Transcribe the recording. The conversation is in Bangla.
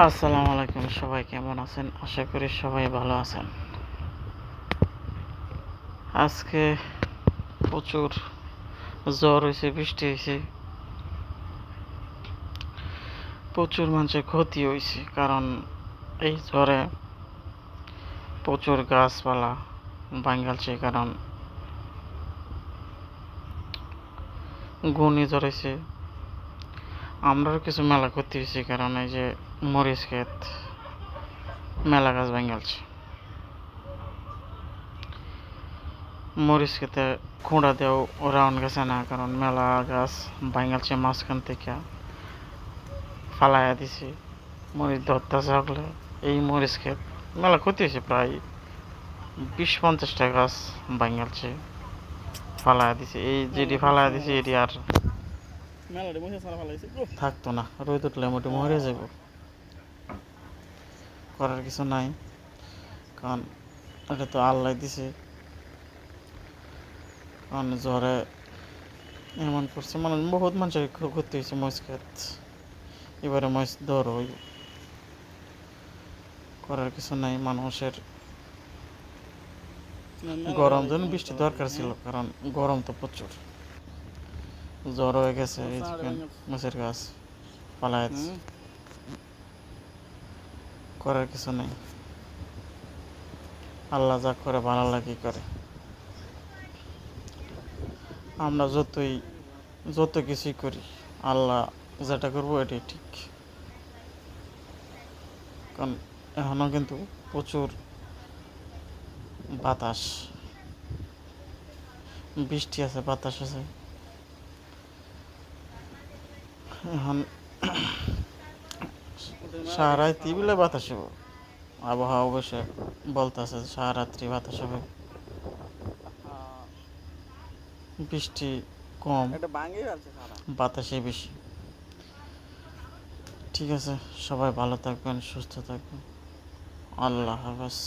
আসসালামু আলাইকুম, সবাই কেমন আছেন? আশা করি সবাই ভালো আছেন। আজকে প্রচুর জ্বর হয়েছে, বৃষ্টি হয়েছে। প্রচুর মানুষের ক্ষতি হয়েছে, কারণ এই জ্বরে প্রচুর গাছপালা ভাঙ্গালছে কারণ ঘূর্ণি জ্বর হয়েছে। আমরাও কিছু মেলা ক্ষতি হয়েছে, কারণ এই যে মরিচ ক্ষেত মেলা গাছ ভাঙ্গালছে মরিচ খেতে খোঁড়া দেও রাউন্ড গেছে না কারণ মেলা গাছ ভাঙ্গালছে মাঝখান থেকে। ফালাইয়া দিছে মরিচ ধরতে থাকলে এই মরিচ ক্ষেত মেলা ক্ষতি হয়েছে প্রায় বিশ পঞ্চাশটা গাছ ভাঙ্গালছে ফালাইয়া দিছে এই যেটি ফালাইয়া দিছে এটি আর থাকতো না রোদ উঠলে মোটে মরে যাব করার কিছু নাই। কারণ এটা তো আল্লাহ দিছে। কারণ জ্বরে এমন করছে মানে বহুত মানুষের ক্ষতি হয়েছে মহিষ খেত। এবারে মহিষ দর হই করার কিছু নাই মানুষের গরম জন্য বৃষ্টি দরকার ছিল কারণ গরম তো প্রচুর। জ্বর হয়ে গেছে এই মাছের গাছ পালায় করার কিছু নেই। আল্লাহ যা করে ভালো লাগে করে। আমরা যতই, যত কিছুই করি, আল্লাহ যেটা করব এটাই ঠিক। কারণ এখনও কিন্তু প্রচুর বাতাস। বৃষ্টি আছে, বাতাস আছে। এখন সারারাত্রি বলে বাতাস হবে। আবহাওয়া অবশ্যই বলতেছে সারাত্রি বাতাস হবে। বৃষ্টি কম বাতাসে বেশি। ঠিক আছে সবাই ভালো থাকবেন সুস্থ থাকবেন। আল্লাহ হাফেজ।